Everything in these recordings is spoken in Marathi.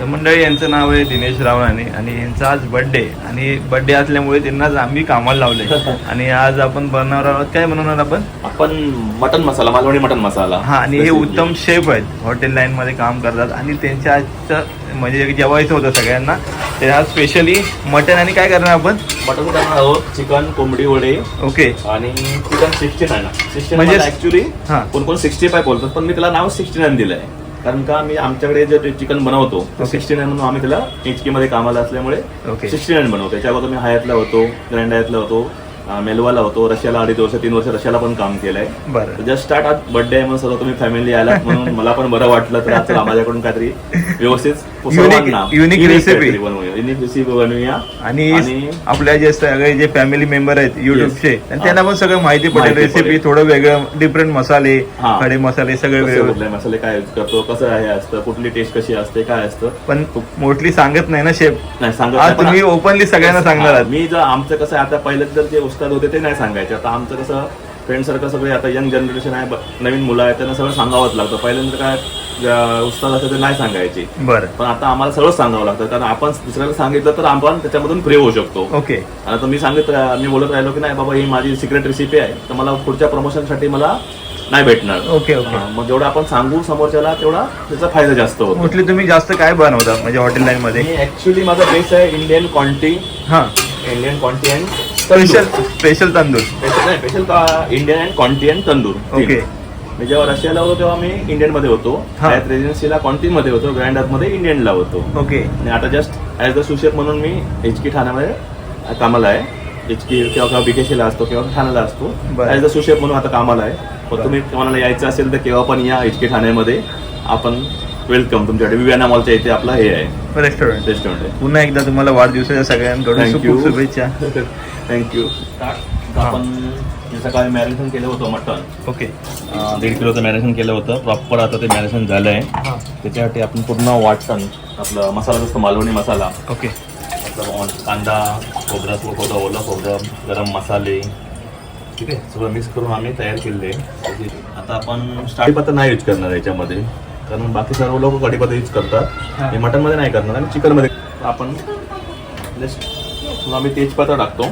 तर मंडळी यांचं नाव आहे दिनेश रावणाने आणि यांचा आज बर्थडे आणि बर्थडे असल्यामुळे त्यांनाच आम्ही कामाला लावले आणि आज आपण बनवणार आहोत. काय बनवणार आपण? आपण मटन मसाला मालवणी मटन मसाला. हा आणि हे उत्तम शेफ आहेत. हॉटेल लाईन मध्ये काम करतात. आणि त्यांच्या आजचं म्हणजे जेवायचं होतं सगळ्यांना. ते आज स्पेशली मटन आणि काय करणार आपण? मटन करणार आहोत. चिकन कोंबडी वडे. ओके आणि चिकन सिक्स्टी नाईन सिक्स्टी म्हणजे- ऍक्च्युली हा. कोण कोण सिक्स्टी फाय बोलतात पण मी त्याला नाव सिक्स्टी नाईन दिलंय. कारण का मी आमच्याकडे जे चिकन बनवतो Okay. सिक्स्टी नाईन म्हणून आम्ही त्याला एचके मध्ये कामाला असल्यामुळे. सिक्स्टी नाईन बनवतो त्याच्या अगोदर मी हयातला होतो ग्रँड हयातला होतो मेलवाला होतो रशियाला अडीच वर्ष तीन वर्ष रशियाला पण काम केलंय. बरं. जस्ट स्टार्ट आज बर्थडे आहे म्हणून सर्व तुम्ही फॅमिली आला म्हणून मला पण बरं वाटलं तर आज माझ्याकडून काहीतरी व्यवस्थित सर्वांना recipe. काहीतरी बनवूया. युनिक रेसिपी बनवूया. आणि आपल्या जे सगळे जे फॅमिली मेंबर आहेत युट्यूबचे. त्यांना पण सगळं माहिती पडेल रेसिपी. थोडं वेगळं डिफरंट मसाले. खडे मसाले सगळे वेगळे. कुठले मसाले काय यूज करतो कसं हे असतं कुठली टेस्ट कशी असते काय असतं. पण मोस्टली सांगत नाही ना शेफ नाही सांगत तुम्ही ओपनली सगळ्यांना सांगणार आहात. मी जर आमचं कसं आता पहिले जर जे उस्ताद होते ते नाही सांगायचे. आता आमचं कसं फ्रेंड सर्कल सगळे आता यंग जनरेशन आहे नवीन मुलं आहेत त्यांना सगळं सांगावंच लागतं. पहिल्यांदा काय उस्ताद असं ते नाही सांगायचे. बरं. पण आता आम्हाला सगळं सांगावं लागतं. कारण आपण दुसऱ्याला सांगितलं तर आपण त्याच्यामधून फ्री होऊ शकतो. ओके. आता मी सांगत मी बोलत राहिलो की नाही बाबा ही माझी सिक्रेट रेसिपी आहे. तर मला पुढच्या प्रमोशनसाठी मला नाही भेटणार. Okay okay. मग जेवढं आपण सांगू समोरच्याला तेवढा त्याचा फायदा जास्त होतो. मोस्टली तुम्ही जास्त काय बनवता म्हणजे हॉटेल लाईन मध्ये? ऍक्च्युली माझा बेस आहे इंडियन क्वांटी हा. इंडियन क्वांटी अँड स्पेशल स्पेशल तांदूळ स्पेशल नाही special Indian and and tandoor. Okay मी जेव्हा रशियाला होतो तेव्हा मी इंडियनमध्ये होतो. हा. हयात रेजिन्सीला क्वांटी मध्ये होतो ग्रँडमध्ये इंडियनला होतो. ओके आणि आता जस्ट ॲज द सुशेफ म्हणून मी एच की ठाण्यामध्ये कामाला आहे. एच की किंवा किंवा बीकेसीला असतो किंवा ठाण्याला असतो. बरं. ॲज द सुशेफ म्हणून आता कामाला आहे. तुम्ही तुम्हाला यायचं असेल तर केव्हा पण या एच के ठाण्यामध्ये. आपण वेलकम तुमच्याकडे विवियाना मॉलच्या इथे आपला हे आहे. रेस्टॉरंट रेस्टॉरंट आहे. पुन्हा एकदा तुम्हाला वाढदिवसाच्या सगळ्यांकडून थँक्यू खूप शुभेच्छा. थँक्यू आपण जे सकाळी मॅरिनेशन केलं होतं मटन ओके दीड किलोचं मॅरिनेशन केलं होतं. प्रॉपर आता ते मॅरिनेशन झालं आहे त्याच्यासाठी आपण पूर्ण वाटण आपलं मसाला जसं मालवणी मसाला. ओके आपलं कांदा खोबरं खोबरं ओलं खोबरं गरम मसाले. ठीक आहे सगळं मिक्स करून आम्ही तयार आहे आता आपण कढीपत्ता नाही यूज करणार याच्यामध्ये. कारण बाकी सर्व लोक कढीपत्ता यूज करतात. हे. मटनमध्ये नाही करणार आणि चिकनमध्ये. आपण जस्ट आम्ही तेजपत्ता टाकतो.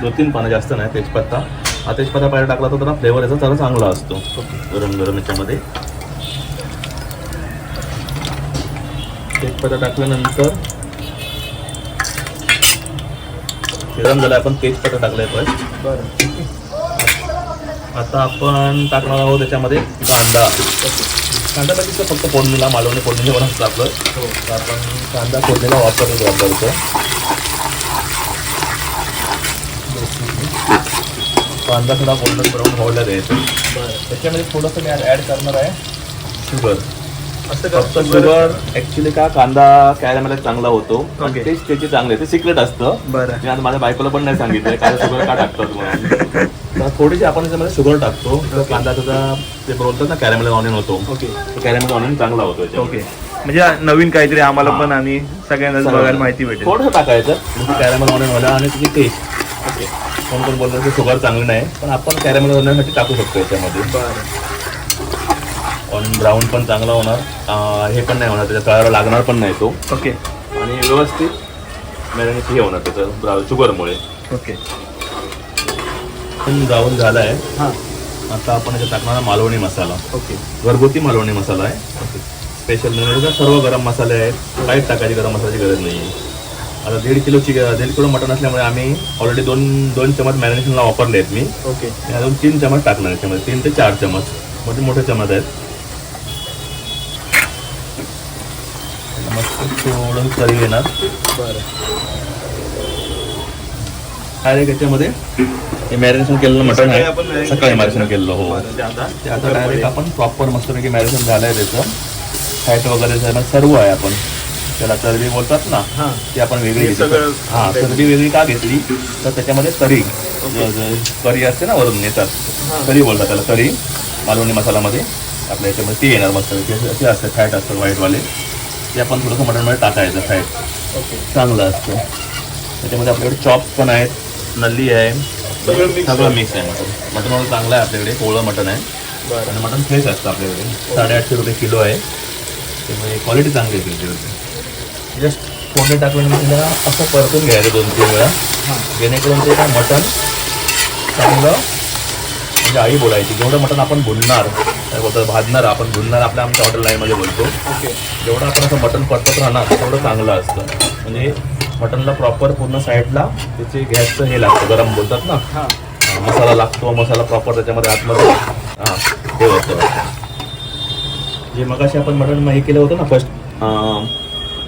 दोन तीन पानं जास्त नाही तेजपत्ता. हा तेजपत्ता पाहिजे टाकला तर त्याला फ्लेवर याचा जरा चांगला असतो. गरम गरम याच्यामध्ये. तेजपत्ता टाकल्यानंतर गरम झालं आपण तेजपत्ता टाकलाय फर्स्ट बरं. आता आपण टाकणार आहोत त्याच्यामध्ये कांदा. कांदा म्हणजे फक्त फोडणीला मालवणी फोडणीला बनवतो आपलं तर आपण कांदा फोडणीला वापरतो वापरतो. कांदा थोडा गोल्डन ब्राऊन व्हायला द्यायचं. त्याच्यामध्ये थोडंसं मी ॲड करणार आहे शुगर. असं फक्त शुगर? ऍक्च्युली का कांदा कॅरमेला चांगला होतो. टेस्ट त्याची चांगली ते सिक्रेट असतं. बरं. मी माझ्या बायकोला पण नाही सांगितलं काय शुगर का टाकतात म्हणून. तर थोडीशी आपण त्याच्यामध्ये शुगर टाकतो. तर कांदा त्याचा ते बोलतात ना कॅरेमेल ऑनियन होतो. ओके कॅरेमेल ऑनियन चांगला होतो याच्यामध्ये. ओके म्हणजे नवीन काहीतरी आम्हाला. पण आणि सगळ्यांनाच चांगलं. बघायला माहिती भेटेल. थोडंसं टाकायचं. म्हणजे कॅरेमेल ऑनियन होला आणि त्याची टेस्ट ओके कोण कोण बोलतात की शुगर चांगली नाही पण आपण कॅरेमेल ऑनियनसाठी टाकू शकतो याच्यामध्ये. बरं. ऑनियन ब्राऊन पण चांगला होणार. अं, हे पण नाही होणार त्याच्या कलर लागणार पण नाही तो. ओके आणि व्यवस्थित मॅरिनेट हे होणार त्याचं शुगरमुळे ओके पण ब्राऊन झाला आहे हां. आता आपण याच्यात टाकणारा मालवणी मसाला. ओके. घरगुती मालवणी मसाला आहे. ओके. स्पेशल म्हणजे सर्व गरम मसाले आहेत. काहीच टाकायची गरम मसाल्याची गरज नाही आहे आता दीड किलोची दीड किलो मटण असल्यामुळे आम्ही ऑलरेडी दोन दोन चमच मॅरिनेशनला वापरले आहेत मी. ओके. आणि अजून तीन चमच टाकणार याच्यामध्ये तीन ते चार चमच. मोठे मोठे चमच आहेत. मस्त थोडं तरी येणार. बरं. डायरेक्ट याच्यामध्ये हे मॅरिनेशन केलेलं मटण आहे. सकाळी. मॅरिनेशन केलेलं हो. आता. डायरेक्ट आपण प्रॉपर मस्तपैकी मॅरिनेशन झालं आहे त्याचं. फॅट वगैरे सगळं सर्व आहे आपण. त्याला चरबी बोलतात ना ती आपण वेगळी हे हां चरबी वेगळी का घेतली? तर त्याच्यामध्ये तरी करी असते ना वरून येतात हां. तरी बोलतात त्याला तरी. मालवणी मसाल्यामध्ये आपल्या याच्यामध्ये ती येणार मस्त. असे असते फॅट असतं व्हाईटवाले ते आपण थोडंसं मटनमध्ये टाकायचं फॅट चांगलं असतं. त्याच्यामध्ये आपल्याकडे चॉप्स पण आहेत. नल्ली आहे. सगळं आहे. मिक्स आहे मटन. मटन वगैरे चांगलं आहे आपल्याकडे कोवळं मटन आहे. आणि मटन फ्रेश असतं आपल्याकडे. साडेआठशे रुपये किलो आहे. त्यामुळे क्वालिटी चांगली येते त्याची. जस्ट फोडणी टाकून मी तिला असं परतून घ्यायचं दोन तीन वेळा. जेणेकरून ते काय मटण चांगलं म्हणजे आई बोलायची जेवढं मटण आपण भुनणार काय बोलतात भाजणार आपण भुनणार आपल्या आमच्या हॉटेल लाईनमध्ये बोलतो. ओके जेवढं आपण असं मटण परतत राहणार तेवढं चांगलं असतं. म्हणजे मटणला प्रॉपर पूर्ण साईडला त्याचे गॅसचं हे लागतं गरम बोलतात ना? हां. मसाला लागतो मसाला प्रॉपर त्याच्यामध्ये आतमध्ये. हां ते होतं. जे मगाशी आपण मटण हे केलं होतं ना फर्स्ट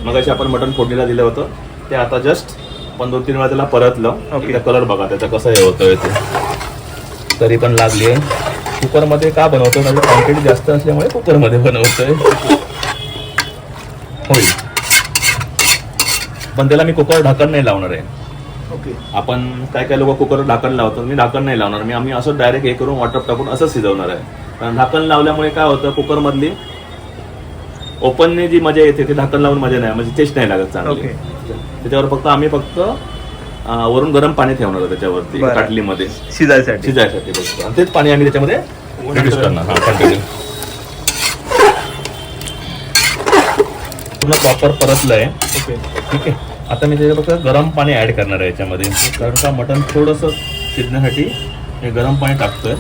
मगाशी आपण मटण फोडणीला दिलं होतं ते आता जस्ट आपण दोन तीन वेळा त्याला परतलं. एकदा कलर बघा त्याचा कसं हे होतोय ते. तरी पण लागली आहे. कुकरमध्ये का बनवतो म्हणजे क्वांटिटी जास्त असल्यामुळे कुकरमध्ये बनवतोय. होईल. पण त्याला मी कुकर ढाकण नाही लावणार आहे. ओके. आपण काय काय लोक कुकर ढाकण लावतात मी ढाकण नाही लावणार. मी आम्ही असं डायरेक्ट हे करून वॉटर टाकून असं शिजवणार आहे. कारण ढाकण लावल्यामुळे काय होतं कुकरमधली ओपनने जी मजा येते ते ढाकण लावून मजा नाही म्हणजे टेस्ट नाही लागत चांगली. त्याच्यावर फक्त आम्ही फक्त अं, वरून गरम पाणी ठेवणार आहे त्याच्यावरती बरं. काटलीमध्ये शिजायसाठी. शिजायसाठी फक्त. आणि तेच पाणी आम्ही त्याच्यामध्ये करणार. हा पूर्ण प्रॉपर परतलंय. ओके. ठीक आहे. आता मी त्याच्यात फक्त गरम पाणी ॲड करणार आहे याच्यामध्ये. कारण का मटण थोडंसं शिजण्यासाठी हे गरम पाणी टाकतोय.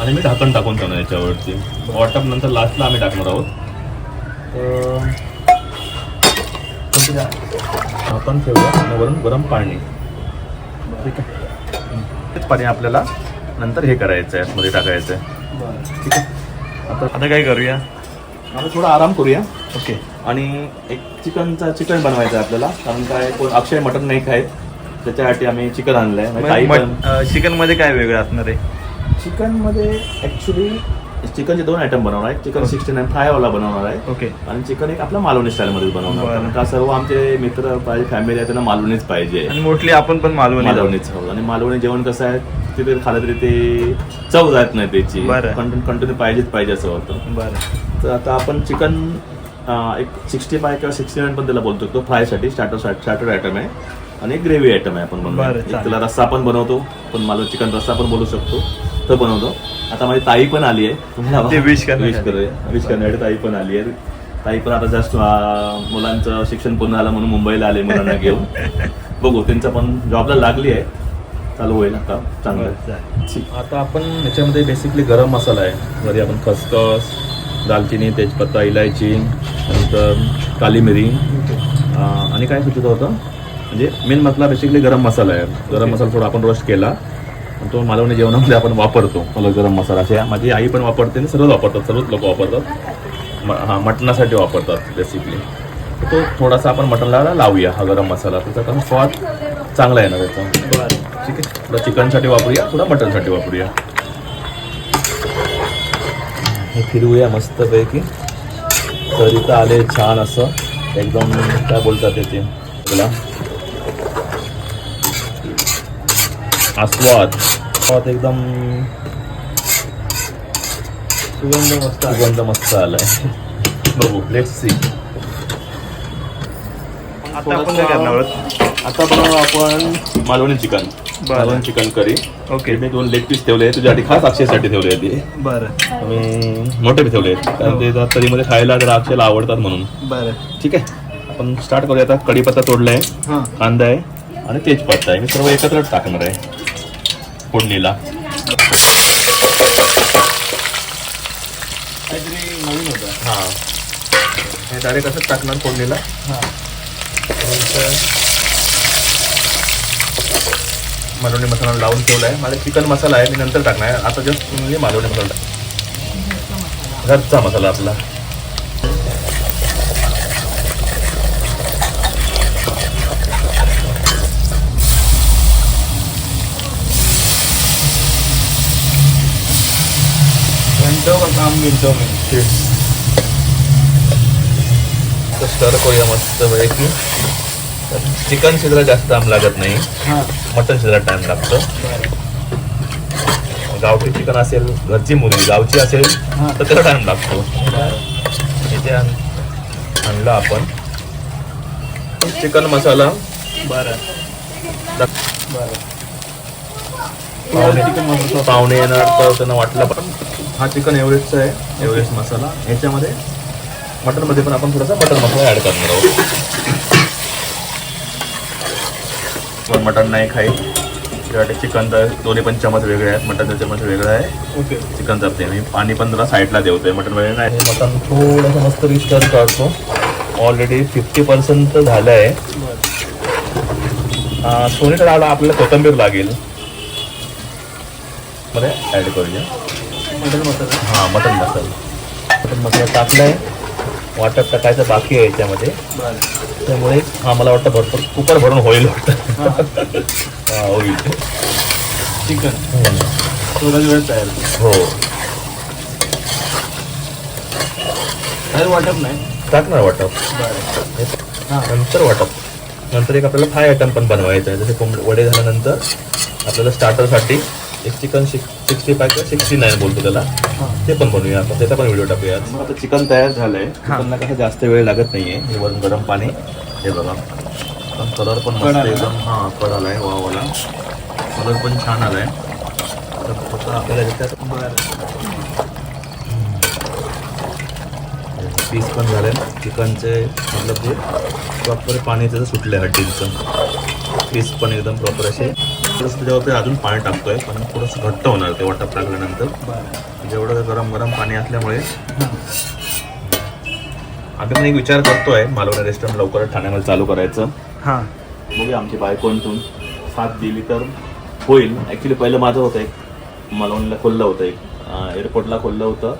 आणि मी ढाकण टाकून ठेवणार याच्यावरती. वॉटअप नंतर लास्टला आम्ही टाकणार आहोत. तर- ढाकण ठेवूया आणि वरून गरम पाणी. ठीक आहे. तेच पाणी आपल्याला नंतर हे करायचं आहे मध्ये टाकायचं आहे ठीक आहे. आता आता काय करूया? आता थोडा आराम करूया. ओके. आणि एक चिकनचा चिकन बनवायचं आहे आपल्याला. कारण काय कोण अक्षय मटन नाही खायत. त्याच्यासाठी आम्ही चिकन आणलंय. म्हणजे काही पण चिकनमध्ये काय वेगळं असणार आहे? चिकनमध्ये ॲक्च्युली चिकनचे दोन आयटम बनवणार आहे. चिकन सिक्स्टी नाईन फ्रायवाला बनवणार आहे. ओके. आणि चिकन एक आपला मालवणी स्टाईलमध्ये बनवणार बरं. कारण का सर्व आमचे मित्र पाहिजे फॅमिली आहे त्यांना मालवणीच पाहिजे. आणि मोस्टली आपण पण मालवणी जाऊ. मालवणीच हवं आणि मालवणी जेवण कसं आहे तिथे खालं तरी ते चव जात नाही त्याची. बरं. कंटिन्यू कंटिन्यू पाहिजेच पाहिजे असं होतं बरं. तर आता आपण चिकन एक सिक्स्टी फाय किंवा सिक्स्टी नाईन पण त्याला बोलतो तो फ्रायसाठी स्टार्टर स्टार्टर आयटम आहे आणि एक ग्रेव्ही आयटम आहे आपण बनवतो. त्याला रस्सा पण बनवतो पण मला चिकन रस्सा पण बोलू शकतो तो बनवतो. आता माझी ताई पण आली आहे. तुम्हाला करूया. विश करण्यासाठी ताई पण आली आहे. ताई पण आता जस्ट मुलांचं शिक्षण पूर्ण झालं म्हणून मुंबईला आले मुलांना घेऊन. बघू त्यांचं पण जॉबला लागली आहे. चालू होईल आता चांगलं. आता आपण याच्यामध्ये बेसिकली गरम मसाला आहे. मध्ये आपण खसखस दालचिनी तेजपत्ता इलायची नंतर काली मिरी आणि काय सुचत होतं? म्हणजे मेन मसाला बेसिकली गरम मसाला आहे. गरम. मसाला थोडा आपण रोस्ट केला. तो मालवणी जेवणामध्ये आपण वापरतो. मला गरम मसाला असे. माझी आई पण वापरते आणि सर्वच वापरतात. सर्वच लोक वापरतात. म हां मटणासाठी वापरतात बेसिकली तो थोडासा आपण मटणला लावूया हा गरम मसाला. त्याचा कारण स्वाद चांगला येणार त्याचा ठीक आहे. थोडा चिकनसाठी वापरूया थोडा मटनसाठी वापरूया. फिरवूया मस्तपैकी. तरी तर आले छान असं. एकदम काय बोलतात ते त्याला आस्वाद. आस्वाद एकदम सुगंध मस्त. सुगंध मस्त आलाय. बघू लेट सी आता आपण काय करणार आहोत? आता बनवू आपण मालवणी चिकन. बरं. Chicken curry. ओके. मी दोन लेग पीस ठेवले तुझ्यासाठी खास अक्षयसाठी ठेवले ते बरं. आणि मोठे बी ठेवले आहेत. कारण ते जरा तरीमध्ये खायला जरा आपल्याला आवडतात म्हणून. बरं. ठीक आहे. आपण स्टार्ट करूया. आता कढीपत्ता तोडलाय. हां. कांदा आहे आणि तेजपत्ता आहे. मी सर्व एकत्रच टाकणार आहे. फोडणीला. काहीतरी नवीन होतं. हां. हे डायरेक्ट असंच टाकणार फोडणीला. हां. मालवणी मसाला लावून ठेवला आहे. माझा चिकन मसाला आहे मी नंतर टाकणार आहे. आता जस्ट म्हणजे मालवणी मसाला टाक घरचा मसाला आपला. स्टर करूया मस्त पैकी. चिकन शिजायला जास्त टाइम लागत नाही. हां. मटन शिजायला टाइम लागतो. गावठी चिकन असेल घरची मुलगी गावची असेल. तर त्याला टाइम लागतो. इथे आण- आणलं आपण. चिकन मसाला. बरं. बरं पाहुणे चिकन मसाला. पाहुणे येणार तर त्यांना वाटलं पण. हा चिकन एव्हरेस्टचा आहे एव्हरेस्ट मसाला. ह्याच्यामध्ये मटनमध्ये पण आपण थोडासा मटन मसाला ॲड करणार आहोत. पण मटन नाही खाई. त्यासाठी चिकनचा दोन्ही पण चमच वेगळे आहेत मटनचा चमच वेगळा आहे. ओके. चिकन चापते मी पाणी पण जरा साईडला देवतोय मटन वगैरे नाही. मटन थोडंसं मस्त रिस्टर करतो ऑलरेडी फिफ्टी पर्सेंट झालं आहे सोनीकडे आला आपल्याला कोथंबीर लागेल. मध्ये ॲड करूया. मटन मसाला. हां मटन मसाला. मटन मसाला टाकलाय. वाटप टाकायचं बाकी आहे याच्यामध्ये. बरं. त्यामुळे मला वाटतं भरपूर कुकर भरून होईल वाटतं. हा. होईल. चिकन. थोडाच वेळ तयार. हो. वाटप नाही. टाकणार वाटप. बरं. हां. नंतर वाटप. नंतर एक आपल्याला फ्राय आयटम पण बनवायचं आहे. जसे कोंबड वडे झाल्यानंतर आपल्याला स्टार्टरसाठी एक चिकन सिक्स्टी फाय किंवा सिक्स्टी नाईन बोलतो त्याला. ते पण बनवूया आपण. त्याचा पण व्हिडिओ टाकूया मग आता चिकन तयार झालंय. चिकनला कसं जास्त वेळ लागत नाहीये. हे वरून गरम पाणी. हे बघा. कलर पण मस्त आला एकदम हां कड आलाय वावाला कलर पण छान आलाय. आता फक्त आपल्याला बरं. पीस पण झाले चिकनचे मतलब जे प्रॉपर पाणी त्याचं सुटलं आहे हड्डींचं. पीस पण एकदम प्रॉपर असे. थोडंसं त्याच्यावरती अजून पाणी टाकतोय पण थोडंसं घट्ट होणार ते वाटप टाकल्यानंतर जेवढं गरम गरम पाणी असल्यामुळे. हां आम्ही पण एक विचार करतोय मालवणी रेस्टॉरंट लवकरच ठाण्यामध्ये चालू करायचं. हां. बघूया आमची बायकोंतून साथ दिली तर होईल. ॲक्च्युली पहिलं माझं होतं एक. मालवणीला खोललं होतं एक. एअरपोर्टला खोललं होतं.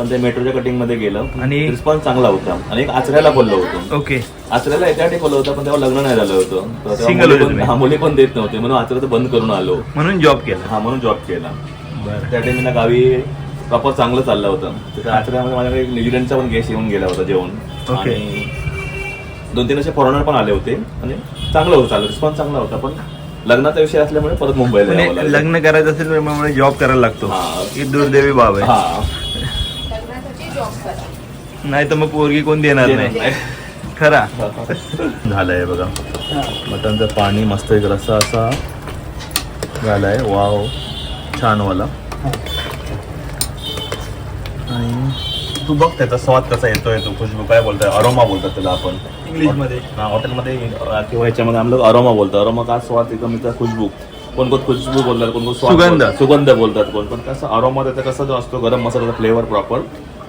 पण ते मेट्रोच्या कटिंगमध्ये गेलं. आणि- रिस्पॉन्स चांगला होता. आणि एक आचऱ्याला खोललं होतं. ओके. आचऱ्याला एकाठी खोलं होतं पण तेव्हा लग्न नाही झालं होतं. तर तेव्हा Single मुली होते पण- तुम्ही? हा मुली पण देत नव्हते. म्हणून आचऱ्याचं बंद करून आलो. म्हणून जॉब केला. हा म्हणून जॉब केला. बरं. त्या टाइमला गावी प्रॉपर चांगलं चाललं होतं. तिथं आचऱ्यामध्ये माझ्याकडे एक न्यूझीलंडचा पण गेस्ट येऊन गेला होता जेवण ओके. आणि दोन तीन असे फॉरेनर पण आले होते. आणि चांगलं होतं चाललं रिस्पॉन्स चांगला होता पण लग्नाचा विषय असल्यामुळे परत मुंबईला यावं म्हणजे लागलं. लग्न करायचं असेल तर मग जॉब करायला लागतो. हा. ही दुर्दैवी बाब आहे. हा. नाही तर मग पोरगी कोण देणार नाही. खरा. झालंय बघा. मटनचं पाणी मस्त एक रस्सा असा झालाय. वाव. छान वाला आणि तू बघ त्याचा स्वाद कसा येतोय तो खुशबू काय बोलतोय? अरोमा बोलतात त्याला आपण. इंग्लिशमध्ये. हा हॉटेलमध्ये किंवा ह्याच्यामध्ये आम्हाला अरोमा बोलतो अरोमा का स्वाद एकदम खुशबू. कोण कोण खुशबू बोलतात कोण कोण सुगंध. सुगंध बोलतात कोण. पण कसं अरोमा त्याचा कसा जो असतो गरम मसाल्याचा फ्लेवर प्रॉपर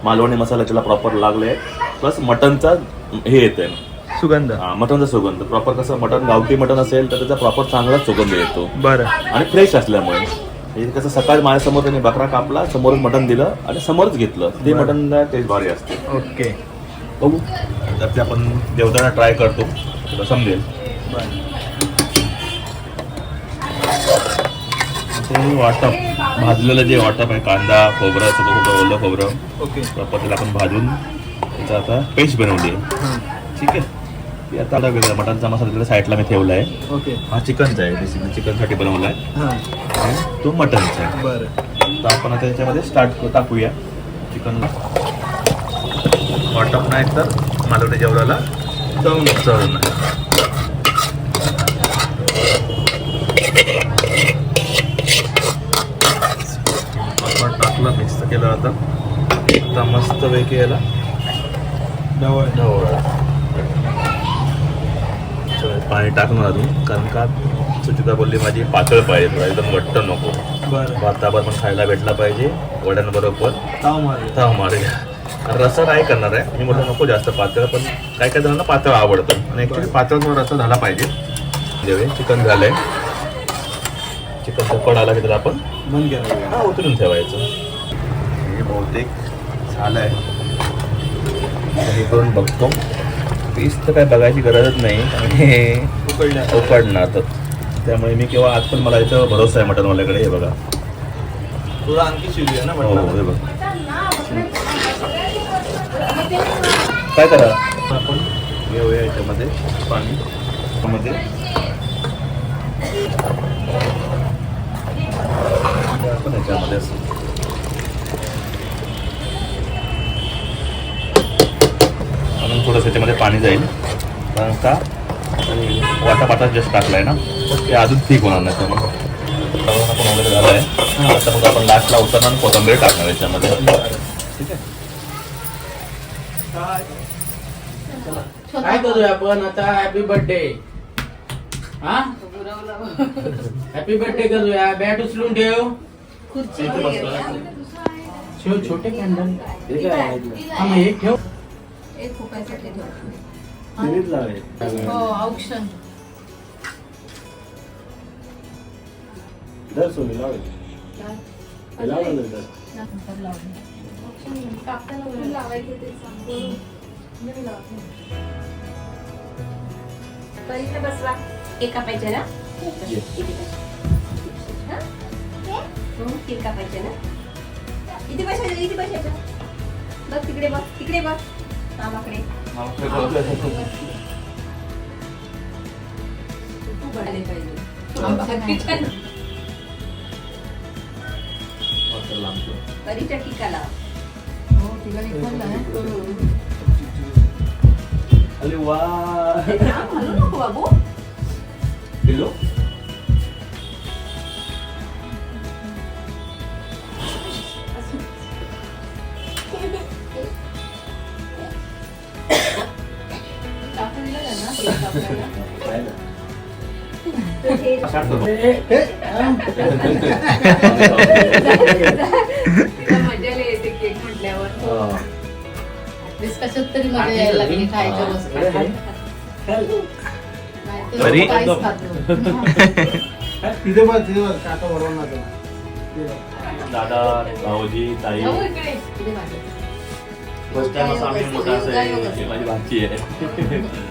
मालवणी मसाला त्याला प्रॉपर लागले प्लस मटनचा हे येतंय. सुगंध. हा, मटनचा सुगंध. प्रॉपर कसं मटन गावठी मटन असेल तर त्याचा प्रॉपर चांगला सुगंध येतो. बरं. आणि फ्रेश असल्यामुळे. हे कसं सकाळी माझ्यासमोर त्यांनी बकरा कापला समोरच मटन दिलं आणि समोरच घेतलं. ते मटन टेस्ट भारी असते. ओके. बघू. तर ते आपण जेवताना ट्राय करतो. तुला समजेल. वाटप भाजलेलं जे वाटप आहे कांदा खोबरं सुकं खोबरं ओलं खोबरं. ओके. त्याला आपण भाजून त्याचा आता पेस्ट बनवली आहे. हां. ठीक आहे? ती आता आता वेगळा मटनचा मसाला तिकडे साईडला मी ठेवला आहे. ओके. हा चिकनचा आहे बेसिकली चिकनसाठी बनवला आहे. हां. आणि तो मटनचा आहे. बरं. तर आपण आता याच्यामध्ये स्टार्ट टाकूया. चिकनला वाटप नाही तर मालवणी जेवणाला जाऊन चव नाही. टाकलं मिक्स केलं आता. आता मस्त पैकी याला ढवळा. चला, पाणी टाकणार अजून कारण का? सुचिता बोलली माझी पातळ पाहिजे एकदम घट्ट नको. बरं. भातावर पण खायला भेटला पाहिजे वड्यांबरोबर. ताव मारे ताव मारूया रस्सा नाही करणार आहे. मी म्हटलं नको जास्त पातळ पण काय काय जणांना पातळ आवडतं. आणि ॲक्च्युली पातळ रस्सा झाला पाहिजे. जेवे चिकन झालंय. चिकनचा कड आला की त्याला आपण उतरून ठेवायचं. हे बहुतेक झालंय. हे करून बघतो. पीस तर काय बघायची गरजच नाही. आणि हे उकडणार. तर त्यामुळे मी केव्हा आज पण मला याच्यावर भरोसा आहे मटनवाल्याकडे हे बघा. थोडं आणखी शिजूया ना हो हो हे बघा. काय करा? आपण घेऊया याच्यामध्ये पाणी. मध्ये आपण याच्यामध्ये असं अजून थोडंसं याच्यामध्ये पाणी जाईल. कारण का? वाटा पाटा जस्ट टाकलाय ना. ते अजून ठीक होणार नाही त्यामुळे. आपण वगैरे झालं आहे आता मग आपण लास्टला उतरणार आणि कोथंबीर टाकणार याच्यामध्ये. ठीक आहे? काय करूया आपण? आता हॅपी बर्थडे हा? हॅपी बर्थडे करूया. बॅट उचलून ठेव. खुर्ची इथे बसलो ना. ठेव छोटे कॅन्डल हा मग एक ठेव. एक फुकायसाठी ठेव. तिन्हीच लावे. हो औक्षण. धर सोनी लावे. हे लावलं लावायचं ते सांगतो. बसवा. केक कापायचे ना केक कापायचे ना इथे बसायचं इथे बसायचं बघ तिकडे बघ तिकडे बघ. मामाकडे तू बघायला पाहिजे आमच्या परीच्या टीका लाव हो ठिकाणी खोललं आहे. अरे वा ते लांब हलू नको बाबू किलो केक म्हटल्यावर कशात तरी मजा यायला लागली खायच्या वस्तू तरी-. तिथे तिथे काका बरोबर. दादा भाऊजी ताई. फर्स्ट टाइम असं आम्ही मोठा. हे माझी भाची आहे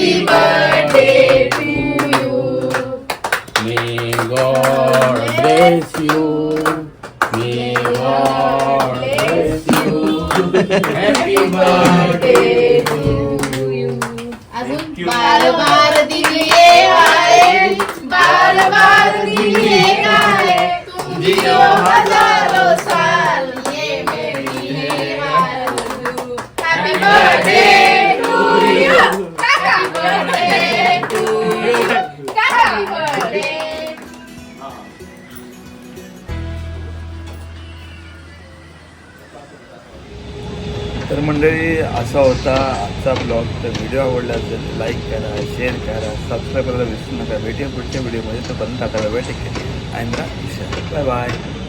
Happy birthday to you. May God bless you. May God bless you. Happy birthday होता आजचा ब्लॉग तर व्हिडिओ आवडला असेल लाईक करा शेअर करा सबस्क्राईब करायला विसरू नका. भेटूया पुढच्या व्हिडिओमध्ये तर बंद आता वेळ टेक आयंद्रा बाय बाय